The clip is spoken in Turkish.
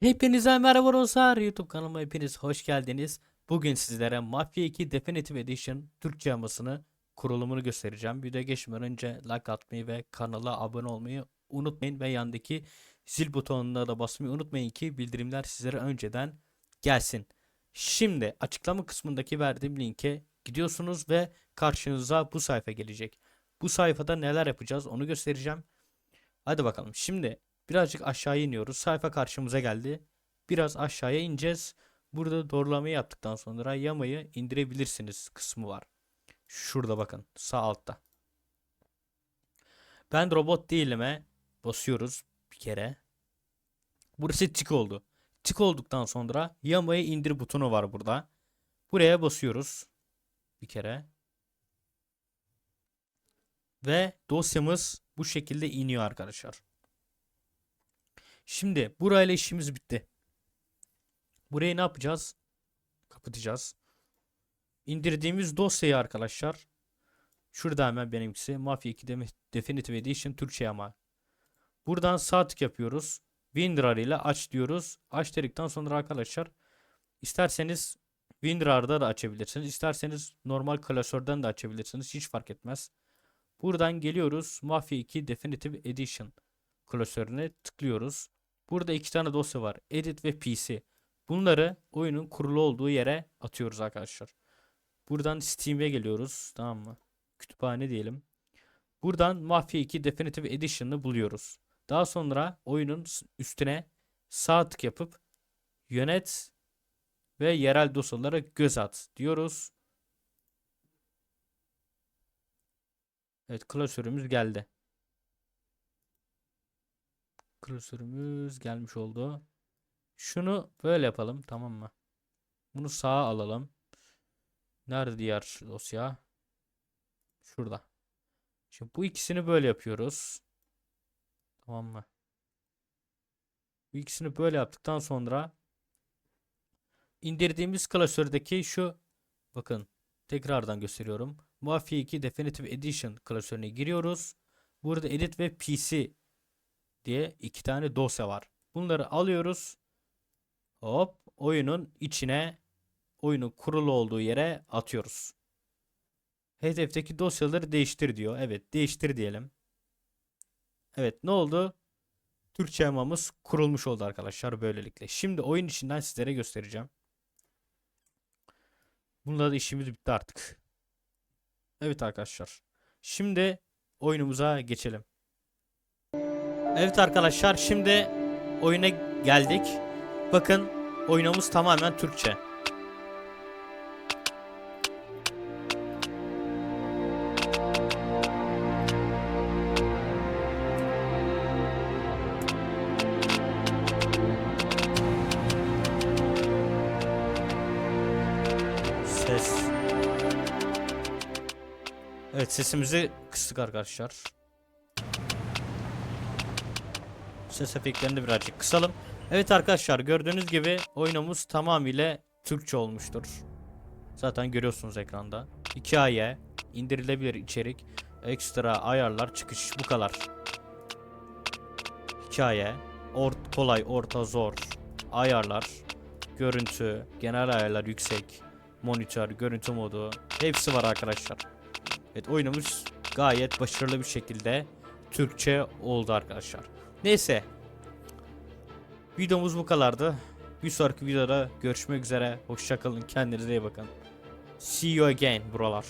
Hepinize merhaba dostlar. YouTube kanalıma hepiniz hoş geldiniz. Bugün sizlere Mafia 2 Definitive Edition Türkçe yamasını kurulumunu göstereceğim. Videoya geçmeden önce like atmayı ve kanala abone olmayı unutmayın ve yandaki zil butonuna da basmayı unutmayın ki bildirimler sizlere önceden gelsin. Şimdi açıklama kısmındaki verdiğim linke gidiyorsunuz ve karşınıza bu sayfa gelecek. Bu sayfada neler yapacağız onu göstereceğim. Hadi bakalım. Şimdi birazcık aşağıya iniyoruz. Sayfa karşımıza geldi. Biraz aşağıya ineceğiz. Burada doğrulamayı yaptıktan sonra yamayı indirebilirsiniz kısmı var. Şurada bakın sağ altta. Ben robot değilime basıyoruz bir kere. Burası tik oldu. Tik olduktan sonra yamayı indir butonu var burada. Buraya basıyoruz bir kere. Ve dosyamız bu şekilde iniyor arkadaşlar. Şimdi burayla işimiz bitti. Burayı ne yapacağız? Kapatacağız. İndirdiğimiz dosyayı arkadaşlar. Şurada hemen benimkisi. Mafia 2 Demi- Definitive Edition Türkçe ama. Buradan sağ tık yapıyoruz. WinRAR ile aç diyoruz. Aç dedikten sonra arkadaşlar isterseniz WinRAR'da da açabilirsiniz. İsterseniz normal klasörden de açabilirsiniz. Hiç fark etmez. Buradan geliyoruz. Mafia 2 Definitive Edition klasörüne tıklıyoruz. Burada iki tane dosya var. Edit ve PC. Bunları oyunun kurulu olduğu yere atıyoruz arkadaşlar. Buradan Steam'e geliyoruz. Tamam mı? Kütüphane diyelim. Buradan Mafia 2 Definitive Edition'ı buluyoruz. Daha sonra oyunun üstüne sağ tık yapıp yönet ve yerel dosyalara göz at diyoruz. Evet klasörümüz geldi. Klasörümüz gelmiş oldu. Şunu böyle yapalım tamam mı? Bunu sağa alalım. Nerede diğer dosya? Şurada. Şimdi bu ikisini böyle yapıyoruz. Tamam mı? Bu ikisini böyle yaptıktan sonra indirdiğimiz klasördeki şu bakın tekrardan gösteriyorum. Mafia 2 Definitive Edition klasörüne giriyoruz. Burada Edit ve PC diye iki tane dosya var. Bunları alıyoruz. Hop oyunun içine oyunun kurulu olduğu yere atıyoruz. Hedefteki dosyaları değiştir diyor. Evet değiştir diyelim. Evet ne oldu? Türkçe yamamız kurulmuş oldu arkadaşlar böylelikle. Şimdi oyun içinden sizlere göstereceğim. Bununla da işimiz bitti artık. Evet arkadaşlar. Şimdi oyunumuza geçelim. Evet arkadaşlar şimdi oyuna geldik. Bakın oyunumuz tamamen Türkçe. Ses. Evet sesimizi kıstık arkadaşlar. Ses efektlerini birazcık kısalım. Evet arkadaşlar gördüğünüz gibi oyunumuz tamamıyla Türkçe olmuştur. Zaten görüyorsunuz ekranda. Hikaye, indirilebilir içerik, ekstra ayarlar, çıkış bu kadar. Hikaye, or kolay, orta, zor, ayarlar, görüntü, genel ayarlar yüksek, monitör, görüntü modu hepsi var arkadaşlar. Evet oyunumuz gayet başarılı bir şekilde Türkçe oldu arkadaşlar. Neyse. Videomuz bu kadardı. Bir sonraki videoda görüşmek üzere. Hoşçakalın. Kendinize iyi bakın. See you again buralar.